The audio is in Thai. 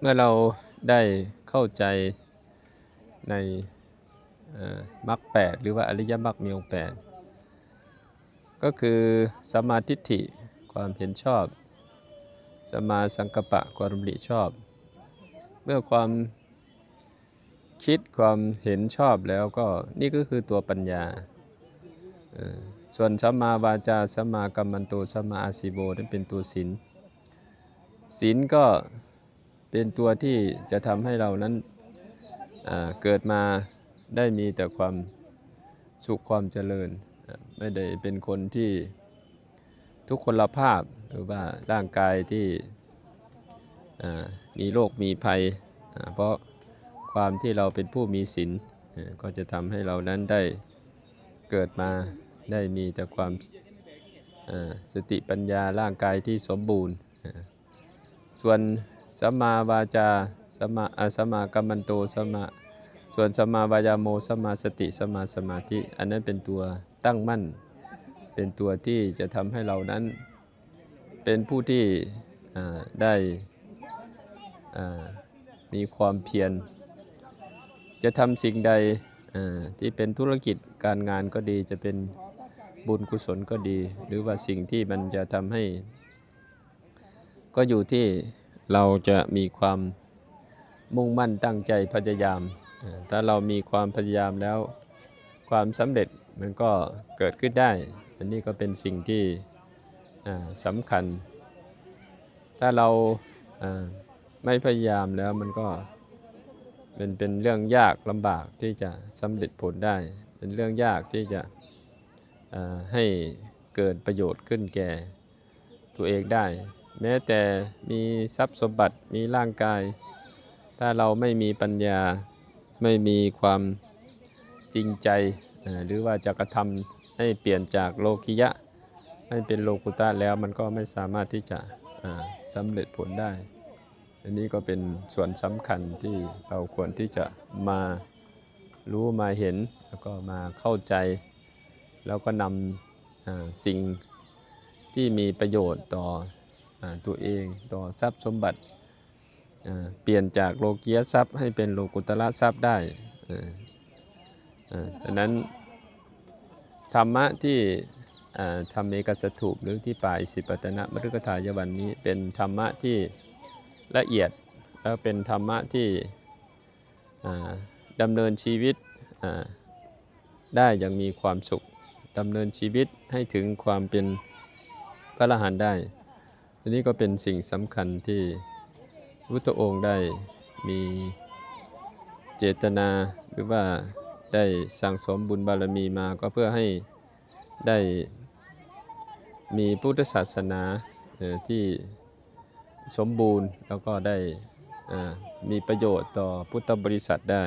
เมื่อเราได้เข้าใจในมรรคแปดหรือว่าอริยมรรคมีองค์แปดก็คือสมมาทิฏฐิความเห็นชอบ สมมาสังกัปปะความดำริชอบ เมื่อความคิดความเห็นชอบแล้วก็นี่ก็คือตัวปัญญา ส่วนสัมมาวาจาสัมมากัมมันโตสัมมาอาชิโวนั่นเป็นตัวศีลศีลก็ เป็นตัวที่จะทำให้เรานั้นเกิดมาได้มีแต่ความสุขความเจริญ ไม่ได้เป็นคนที่ทุกคนละภาพหรือว่าร่างกายที่มีโรคมีภัย เพราะความที่เราเป็นผู้มีศีลก็จะทำให้เรานั้นได้เกิดมาได้มีแต่ความสติปัญญาร่างกายที่สมบูรณ์ส่วน สัมมาวาจาสัมมาอสัมมากัมมันโตสัมมาส่วนสัมมาวายาโมสัมมาสติสัมมาสมาธิ อันนั้นเป็นตัวตั้งมั่น เป็นตัวที่จะทำให้เรานั้น เป็นผู้ที่ได้มีความเพียร จะทำสิ่งใดที่เป็นธุรกิจการงานก็ดีจะเป็นบุญกุศลก็ดี หรือว่าสิ่งที่มันจะทำให้ ก็อยู่ที่ เราจะมีความมุ่งมั่นตั้งใจพยายาม ถ้าเรามีความพยายามแล้วความสำเร็จมันก็เกิดขึ้นได้ อันนี้ก็เป็นสิ่งที่สำคัญ ถ้าเราไม่พยายามแล้วมันก็เป็นเป็นเรื่องยากลำบากที่จะสำเร็จผลได้ เป็นเรื่องยากที่จะให้เกิดประโยชน์ขึ้นแก่ตัวเองได้ แม้แต่มีทรัพย์สมบัติมีร่างกาย ถ้าเราไม่มีปัญญาไม่มีความจริงใจ หรือว่าจะกระทำให้เปลี่ยนจากโลกิยะ ให้เป็นโลกุตะแล้วมันก็ไม่สามารถที่จะสำเร็จผลได้ อันนี้ก็เป็นส่วนสำคัญที่เราควรที่จะมารู้มาเห็น แล้วก็มาเข้าใจ แล้วก็นำสิ่งที่มีประโยชน์ต่อ ตัวเองต่อทรัพย์สมบัติ เปลี่ยนจากโลกียทรัพย์ให้เป็นโลกุตระทรัพย์ได้ดังนั้นธรรมะที่อ่าทำเอกสัตถุหรือที่ป่าอิสิปตนะมฤคทายวันนี้เป็นธรรมะที่ละเอียดแล้วเป็นธรรมะที่ดำเนินชีวิตได้อย่างมีความสุขดำเนินชีวิตให้ถึงความเป็นพระอรหันต์ได้ อันนี้ก็เป็นสิ่งสำคัญที่พุทธองค์ได้มีเจตนาหรือว่าได้สั่งสมบุญบารมีมาก็เพื่อให้ได้มีพุทธศาสนาที่สมบูรณ์แล้วก็ได้มีประโยชน์ต่อพุทธบริษัทได้